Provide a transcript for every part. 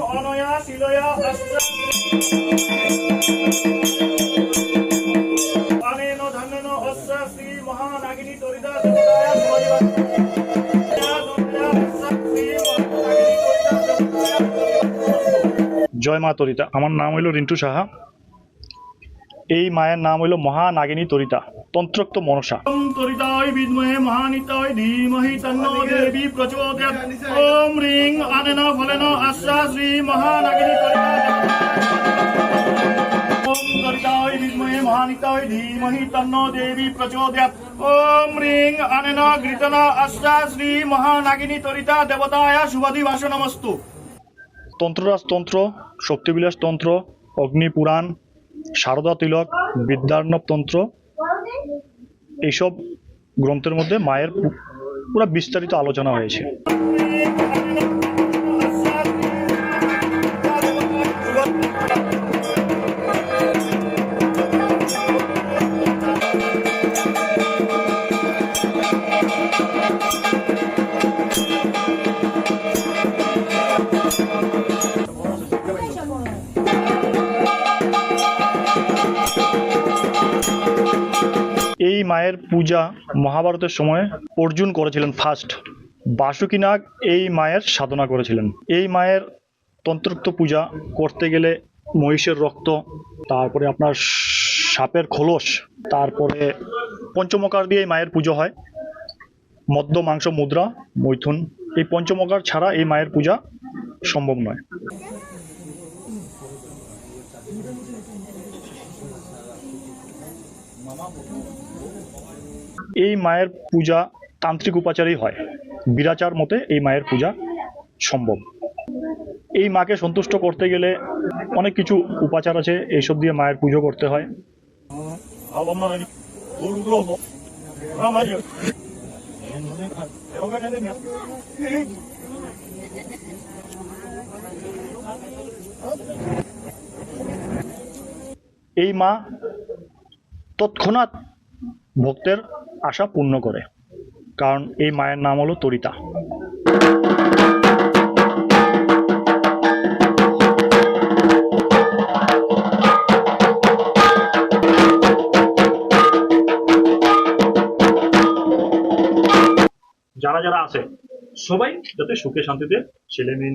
অনয়া শিলয়া জয় মা তরিতা। আমার নাম হইল রিন্টু সাহা। এই মায়ের নাম হইল মহানাগিনী তরিতা তন্ত্রোক্ত মনসা তরিতায় বিদ্মহে মহানিতায় ধীমহি তন্ন দেবী প্রচোদয়াৎ ওম রিং আনেন ফলেন আশ্রা শ্রী মহানাগিনী ওম তরিতায় বিদ্মহে মহানিতায় ধীমহি তন্ন দেবী প্রচোদয়াৎ ওম রিং আনেন ঘৃতন আশ্রা শ্রী মহানাগিনী তরিতা দেবতায় শুভদি ভাষণমস্তু তন্ত্ররাজ তন্ত্র শক্তিবিলাস তন্ত্র অগ্নিপুরাণ সারদা তিলক বিদ্যার্ণব তন্ত্র এইসব গ্রন্থের মধ্যে মায়ের পুরো বিস্তারিত আলোচনা হয়েছে। মায়ের পূজা মহাভারতের সময় অর্জুন করেছিলেন ফার্স্ট বাসুকিনাগ এই মায়ের সাধনা করেছিলেন। এই মায়ের তন্ত্রোক্ত পূজা করতে গেলে মহিষের রক্ত, তারপরে আপনার সাপের খোলস, তারপরে পঞ্চমকার দিয়ে এই মায়ের পুজো হয়। মদ্য, মাংস, মুদ্রা, মৈথুন, এই পঞ্চমকার ছাড়া এই মায়ের পূজা সম্ভব নয়। এই মায়ের পূজা তান্ত্রিক উপাচারেই হয়। বিরাচার মতে এই মায়ের পূজা সম্ভব। এই মাকে সন্তুষ্ট করতে গেলে অনেক কিছু উপাচার আছে, এইসব দিয়ে মায়ের পুজো করতে হয়। এই মা তৎক্ষণাৎ ভক্তের আশা পূর্ণ করে। কারণ এই মায়ের নাম হলো তরিতা। যারা যারা আছে সবাই যাতে সুখে শান্তিতে ছেলে মেয়ে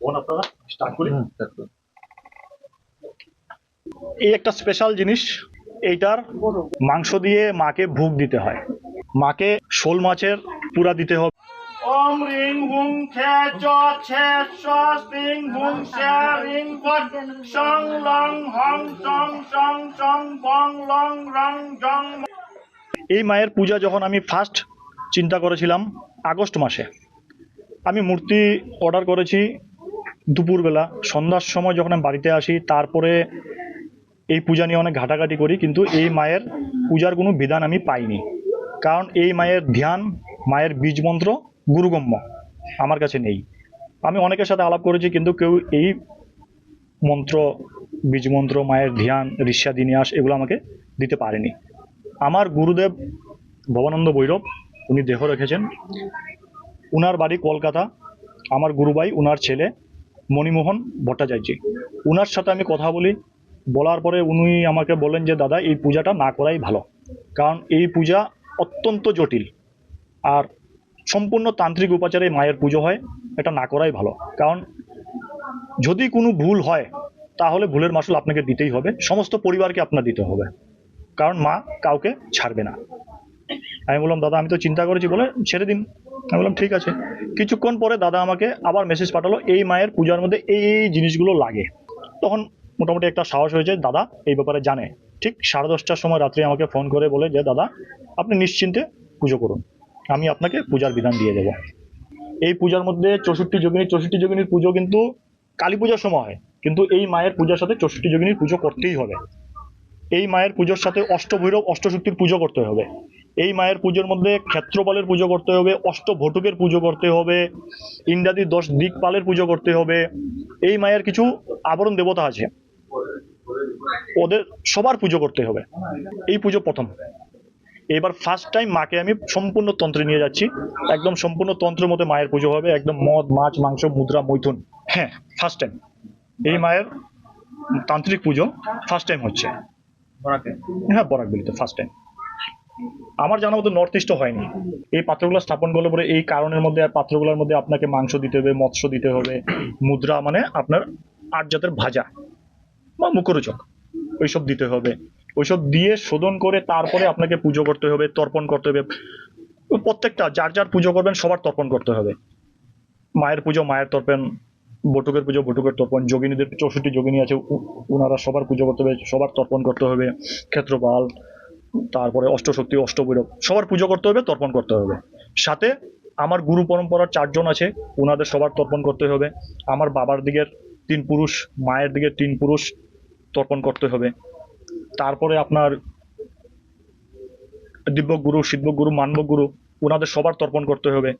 বোন আপনারা স্টার্ট করি। এই একটা স্পেশাল জিনিস এইটার মাংস দিয়ে মাকে ভোগ দিতে হয়। মাকে শোল মাছের পুরা দিতে হবে। ওম রিং হুং খে চ ছে স স্টিং হুং শে রিং ফট সং লং হং চং চং চং বং লং রং জং এই মায়ের পূজা যখন আমি ফার্স্ট চিন্তা করেছিলাম আগস্ট মাসে আমি মূর্তি অর্ডার করেছি দুপুরবেলা। সন্ধ্যার সময় যখন আমি বাড়িতে আসি তারপরে এই পূজা নিয়ে অনেক ঘাটাঘাটি করি, কিন্তু এই মায়ের পূজার কোনো বিধান আমি পাইনি। কারণ এই মায়ের ধ্যান, মায়ের বীজ মন্ত্র গুরুগম্য আমার কাছে নেই। আমি অনেকের সাথে আলাপ করেছি, কিন্তু কেউ এই মন্ত্র বীজ মন্ত্র মায়ের ধ্যান, ঋষ্যা দিনিয়াস এগুলো আমাকে দিতে পারেনি। আমার গুরুদেব ভবানন্দ বৈরব উনি দেহ রেখেছেন। উনার বাড়ি কলকাতা। আমার গুরুভাই উনার ছেলে মণিমোহন ভট্টাচার্য। উনার সাথে আমি কথা বলি বলার পরে উনি আমাকে বললেন যে, দাদা, এই পূজাটা না করাই ভালো। কারণ এই পূজা অত্যন্ত জটিল। আর সম্পূর্ণ তান্ত্রিক উপাচারে মায়ের পুজো হয়, এটা না করাই ভালো। কারণ যদি কোনো ভুল হয়, তাহলে ভুলের মাসুল আপনাকে দিতেই হবে। সমস্ত পরিবারকে আপনার দিতে হবে। কারণ মা কাউকে ছাড়বে না। আমি বললাম, দাদা, আমি তো চিন্তা করেছি বলে ছেড়ে দিন। আমি বললাম, ঠিক আছে। কিছুক্ষণ পরে দাদা আমাকে আবার মেসেজ পাঠালো, এই মায়ের পূজার মধ্যে এই এই জিনিসগুলো লাগে। তখন মোটামুটি একটা সাহস হয়েছে, দাদা এই ব্যাপারে জানে। ঠিক সাড়ে দশটার সময় রাত্রে আমাকে ফোন করে বলে যে, দাদা, আপনি নিশ্চিন্তে পুজো করুন। আমি আপনাকে পূজার বিধান দিয়ে দেবো। এই পূজার মধ্যে চৌষট্টি যোগিনী, চৌষট্টি যোগিনীর পুজো কিন্তু কালী পূজার সময় হয়। কিন্তু এই মায়ের পূজার সাথে চৌষট্টি যোগিনীর পুজো করতেই হবে। এই মায়ের পুজোর সাথে অষ্টভৈরব, অষ্টশক্তির পুজো করতে হবে। এই মায়ের পুজোর মধ্যে ক্ষেত্রপালের পুজো করতে হবে, অষ্টভটুকের পুজো করতে হবে, ইন্দ্রাদি দশ দিকপালের পুজো করতে হবে। এই মায়ের কিছু আবরণ দেবতা আছে। ওদের সবার পুজো করতে হবে। এই পুজো প্রথম। এবার ফার্স্ট টাইম মাকে আমি সম্পূর্ণ তন্ত্রে নিয়ে যাচ্ছি। একদম সম্পূর্ণ তন্ত্রের মধ্যে মায়ের পুজো হবে। একদম মদ মাছ মাংস মুদ্রা মৈথুন। হ্যাঁ ফার্স্ট টাইম এই মায়ের তান্ত্রিক পুজো ফার্স্ট টাইম হচ্ছে। হ্যাঁ বরাক বিলিতে ফার্স্ট টাইম আমার জানা মতো নর্থ ইস্টও হয়নি। এই পাত্রগুলো স্থাপন করলে পরে এই কারণের মধ্যে আর পাত্রগুলোর মধ্যে আপনাকে মাংস দিতে হবে মৎস্য দিতে হবে মুদ্রা মানে আপনার আট জাতের ভাজা। বা মুখরোচক। ওইসব দিতে হবে। ওইসব দিয়ে শোধন করে তারপরে আপনাকে পুজো করতে হবে, তর্পণ করতে হবে। প্রত্যেকটা, যার যার পুজো করবেন, সবার তর্পণ করতে হবে। মায়ের পুজো, মায়ের তর্পণ, বটুকের পুজো, বটুকের তর্পণ, যোগিনীদের, চৌষট্টি যোগিনী আছে ওনারা সবার পুজো করতে হবে, সবার তর্পণ করতে হবে। ক্ষেত্রপাল, তারপরে অষ্টশক্তি, অষ্টভৈরব, সবার পুজো করতে হবে, তর্পণ করতে হবে। সাথে আমার গুরু পরম্পরার চারজন আছে ওনাদের সবার তর্পণ করতে হবে। আমার বাবার দিকের তিন পুরুষ, মায়ের দিকের তিন পুরুষ তর্পণ করতে হবে। তারপরে আপনার দিব্য গুরু সিদ্ধ গুরু মানব গুরু ওনাদের সবার তর্পণ করতে হবে।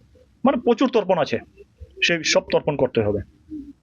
মানে প্রচুর তর্পণ আছে। সেই সব তর্পণ করতে হবে।